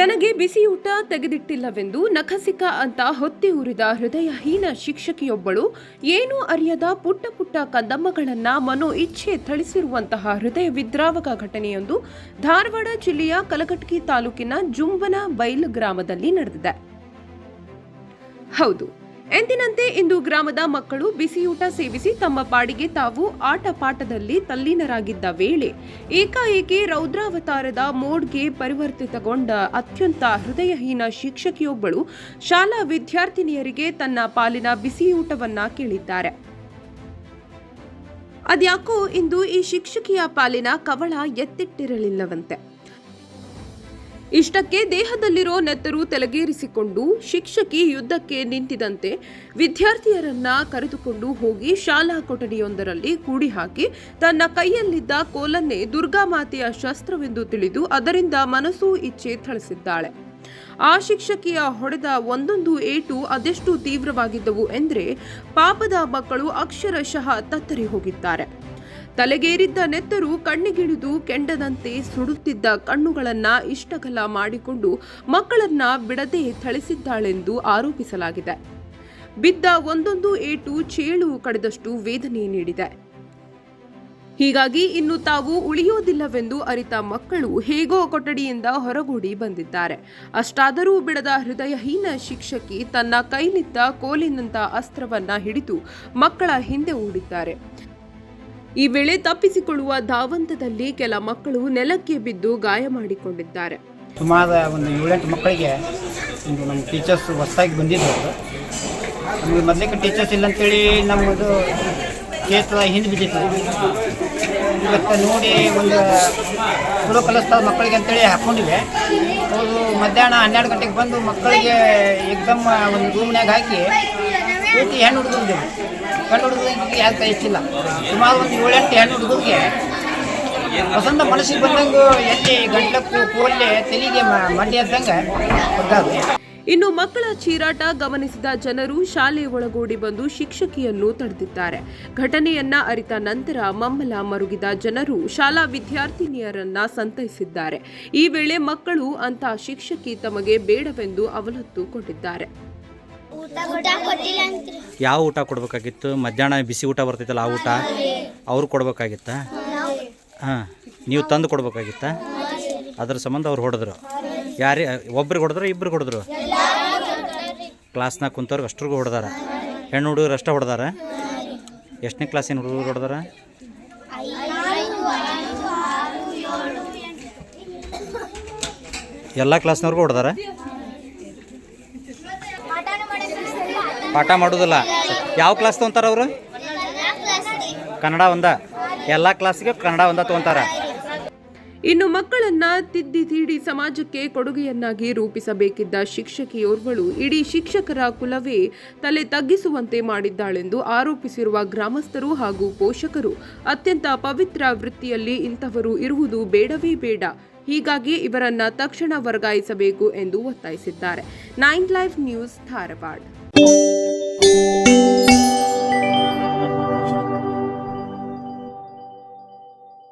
ತನಗೆ ಬಿಸಿಯೂಟ ತೆಗೆದಿಟ್ಟಿಲ್ಲವೆಂದು ನಖಸಿಕ ಅಂತ ಹೊತ್ತಿ ಉರಿದ ಹೃದಯಹೀನ ಶಿಕ್ಷಕಿಯೊಬ್ಬಳು ಏನೂ ಅರಿಯದ ಪುಟ್ಟ ಪುಟ್ಟ ಕಂದಮ್ಮಗಳನ್ನ ಮನೋ ಇಚ್ಛೆ ಥಳಿಸಿರುವಂತಹ ಹೃದಯ ವಿದ್ರಾವಕ ಘಟನೆಯೊಂದು ಧಾರವಾಡ ಜಿಲ್ಲೆಯ ಕಲಘಟಕಿ ತಾಲೂಕಿನ ಜುಂಬನ ಬೈಲ್ ಗ್ರಾಮದಲ್ಲಿ ನಡೆದಿದೆ. ಹೌದು ಎಂದಿನಂತೆ ಇಂದು ಗ್ರಾಮದ ಮಕ್ಕಳು ಬಿಸಿಯೂಟ ಸೇವಿಸಿ ತಮ್ಮ ಪಾಡಿಗೆ ತಾವು ಆಟ ಪಾಠದಲ್ಲಿ ತಲ್ಲೀನರಾಗಿದ್ದ ವೇಳೆ ಏಕಾಏಕಿ ರೌದ್ರಾವತಾರದ ಮೋಡ್ಗೆ ಪರಿವರ್ತಿತಗೊಂಡ ಅತ್ಯಂತ ಹೃದಯಹೀನ ಶಿಕ್ಷಕಿಯೊಬ್ಬಳು ಶಾಲಾ ವಿದ್ಯಾರ್ಥಿನಿಯರಿಗೆ ತನ್ನ ಪಾಲಿನ ಬಿಸಿಯೂಟವನ್ನ ಕೇಳಿದ್ದಾರೆ. ಅದ್ಯಾಕೋ ಇಂದು ಈ ಶಿಕ್ಷಕಿಯ ಪಾಲಿನ ಕವಳ ಎತ್ತಿಟ್ಟಿರಲಿಲ್ಲವಂತೆ. ಇಷ್ಟಕ್ಕೆ ದೇಹದಲ್ಲಿರೋ ನೆತ್ತರು ತಲೆಗೇರಿಸಿಕೊಂಡು ಶಿಕ್ಷಕಿ ಯುದ್ಧಕ್ಕೆ ನಿಂತಿದಂತೆ ವಿದ್ಯಾರ್ಥಿಯರನ್ನ ಕರೆದುಕೊಂಡು ಹೋಗಿ ಶಾಲಾ ಕೊಠಡಿಯೊಂದರಲ್ಲಿ ಕೂಡಿ ಹಾಕಿ ತನ್ನ ಕೈಯಲ್ಲಿದ್ದ ಕೋಲನ್ನೇ ದುರ್ಗಾಮಾತೆಯ ಶಸ್ತ್ರವೆಂದು ತಿಳಿದು ಅದರಿಂದ ಮನಸ್ಸು ಇಚ್ಛೆ ಥಳಿಸಿದ್ದಾಳೆ. ಆ ಶಿಕ್ಷಕಿಯ ಹೊಡೆದ ಒಂದೊಂದು ಏಟು ಅದೆಷ್ಟು ತೀವ್ರವಾಗಿದ್ದವು ಎಂದರೆ ಪಾಪದ ಮಕ್ಕಳು ಅಕ್ಷರಶಃ ತತ್ತರಿ ಹೋಗಿದ್ದಾರೆ. ತಲೆಗೇರಿದ್ದ ನೆತ್ತರು ಕಣ್ಣಿಗಿಳಿದು ಕೆಂಡದಂತೆ ಸುಡುತ್ತಿದ್ದ ಕಣ್ಣುಗಳನ್ನ ಇಷ್ಟಗಲ ಮಾಡಿಕೊಂಡು ಮಕ್ಕಳನ್ನ ಬಿಡದೆ ಥಳಿಸಿದ್ದಾಳೆಂದು ಆರೋಪಿಸಲಾಗಿದೆ. ಬಿದ್ದ ಒಂದೊಂದು ಏಟು ಚೇಳು ಕಡಿದಷ್ಟು ವೇದನೆ ನೀಡಿದೆ. ಹೀಗಾಗಿ ಇನ್ನು ತಾವು ಉಳಿಯೋದಿಲ್ಲವೆಂದು ಅರಿತ ಮಕ್ಕಳು ಹೇಗೋ ಕೊಠಡಿಯಿಂದ ಹೊರಗೂಡಿ ಬಂದಿದ್ದಾರೆ. ಅಷ್ಟಾದರೂ ಬಿಡದ ಹೃದಯಹೀನ ಶಿಕ್ಷಕಿ ತನ್ನ ಕೈಲಿದ್ದ ಕೋಲಿನಂತ ಅಸ್ತ್ರವನ್ನ ಹಿಡಿದು ಮಕ್ಕಳ ಹಿಂದೆ ಓಡಿದ್ದಾರೆ ಈ ವೇಳೆ ತಪ್ಪಿಸಿಕೊಳ್ಳುವ ಧಾವಂತದಲ್ಲಿ ಕೆಲ ಮಕ್ಕಳು ನೆಲಕ್ಕೆ ಬಿದ್ದು ಗಾಯ ಮಾಡಿಕೊಂಡಿದ್ದಾರೆ. ಸುಮಾರು ಒಂದು ಏಳೆಂಟು ಮಕ್ಕಳಿಗೆ ಒಂದು ನಮ್ಮ ಟೀಚರ್ಸ್ ಹೊಸದಾಗಿ ಬಂದಿದ್ದರು ನಮಗೆ ಮೊದಲಿಗೆ ಟೀಚರ್ಸ್ ಇಲ್ಲ ಅಂತೇಳಿ ನಮ್ಮದು ಕ್ಷೇತ್ರ ಹಿಂದೆ ಬಿದ್ದಿತ್ತು. ಇವತ್ತು ನೋಡಿ ಒಂದು ಚಲೋ ಕಲಿಸ್ತಾವ ಮಕ್ಕಳಿಗೆ ಅಂತೇಳಿ ಹಾಕ್ಕೊಂಡಿವೆ. ಅವರು ಮಧ್ಯಾಹ್ನ ಹನ್ನೆರಡು ಗಂಟೆಗೆ ಬಂದು ಮಕ್ಕಳಿಗೆ ಎಕ್ದಮ್ ಒಂದು ರೂಮ್ನಾಗ ಹಾಕಿ ಹೆಣ್ಣು ಹುಡುಗರು ಗಂಡು ಹುಡುಗರಿಗೆ ಯಾರು ಕೈ ಹೆಚ್ಚಿಲ್ಲ ಸುಮಾರು ಒಂದು ಏಳೆಂಟು ಹೆಣ್ಣು ಹುಡುಗರಿಗೆ ವಸಂತ ಮನಸ್ಸಿಗೆ ಬಂದಂಗೆ ಎಲ್ಲಿ ಗಂಟ್ಲಕ್ಕು, ಕೋಲ್ಲೆ, ತೆಲಿಗೆ ಮಂಡಿ ಅದ್ದಂಗೆ ಗೊತ್ತಾಗುತ್ತೆ ಇನ್ನು ಮಕ್ಕಳ ಚೀರಾಟ ಗಮನಿಸಿದ ಜನರು ಶಾಲೆ ಒಳಗೂಡಿ ಬಂದು ಶಿಕ್ಷಕಿಯನ್ನು ತಡೆದಿದ್ದಾರೆ. ಘಟನೆಯನ್ನ ಅರಿತ ನಂತರ ಮಮ್ಮಲ ಮರುಗಿದ ಜನರು ಶಾಲಾ ವಿದ್ಯಾರ್ಥಿನಿಯರನ್ನ ಸಂತೈಸಿದ್ದಾರೆ. ಈ ವೇಳೆ ಮಕ್ಕಳು ಅಂತ ಶಿಕ್ಷಕಿ ತಮಗೆ ಬೇಡವೆಂದು ಅವಲತ್ತು ಯಾವ ಊಟ ಕೊಡ್ಬೇಕಾಗಿತ್ತು? ಮಧ್ಯಾಹ್ನ ಬಿಸಿ ಊಟ ಬರ್ತೈತಲ್ಲ ಆ ಊಟ? ಅವ್ರು ಕೊಡ್ಬೇಕಾಗಿತ್ತ? ಹಾಂ, ನೀವು ತಂದು ಕೊಡ್ಬೇಕಾಗಿತ್ತಾ? ಅದ್ರ ಸಂಬಂಧ ಅವ್ರು ಹೊಡೆದ್ರು. ಯಾರೇ, ಒಬ್ರಿಗೆ ಹೊಡೆದ್ರು, ಇಬ್ರಿಗೆ ಹೊಡೆದ್ರು? ಕ್ಲಾಸ್ನಾಗ ಕುಂತವ್ರಿಗೆ ಅಷ್ಟ್ರಿಗೂ ಹೊಡೆದಾರ. ಹೆಣ್ಣು ಹುಡುಗರು ಅಷ್ಟೇ ಹೊಡೆದಾರ? ಎಷ್ಟನೇ ಕ್ಲಾಸಿನ ಹುಡುಗರು ಹೊಡೆದಾರ? ಎಲ್ಲ ಕ್ಲಾಸ್ನವ್ರಿಗೂ ಹೊಡೆದಾರ? ಪಾಠ ಮಾಡೋದಿಲ್ಲ. ಯಾವ ಕ್ಲಾಸ್ ತೊಗೊಂತಾರ ಅವರು? ಕನ್ನಡ ಒಂದ. ಎಲ್ಲ ಕ್ಲಾಸ್ಗೆ ಕನ್ನಡ ಒಂದ ತೊಗೊಂತಾರ. ಇನ್ನು ಮಕ್ಕಳನ್ನ ತಿದ್ದಿ ತೀಡಿ ಸಮಾಜಕ್ಕೆ ಕೊಡುಗೆಯನ್ನಾಗಿ ರೂಪಿಸಬೇಕಿದ್ದ ಶಿಕ್ಷಕಿಯೋರ್ವಳು ಇಡೀ ಶಿಕ್ಷಕರ ಕುಲವೇ ತಲೆ ತಗ್ಗಿಸುವಂತೆ ಮಾಡಿದ್ದಾಳೆಂದು ಆರೋಪಿಸಿರುವ ಗ್ರಾಮಸ್ಥರು ಹಾಗೂ ಪೋಷಕರು. ಅತ್ಯಂತ ಪವಿತ್ರ ವೃತ್ತಿಯಲ್ಲಿ ಇಂಥವರು ಇರುವುದು ಬೇಡವೇ ಬೇಡ. ಹೀಗಾಗಿ ಇವರನ್ನ ತಕ್ಷಣ ವರ್ಗಾಯಿಸಬೇಕು ಎಂದು ಒತ್ತಾಯಿಸಿದ್ದಾರೆ. Nine life news Dharwad.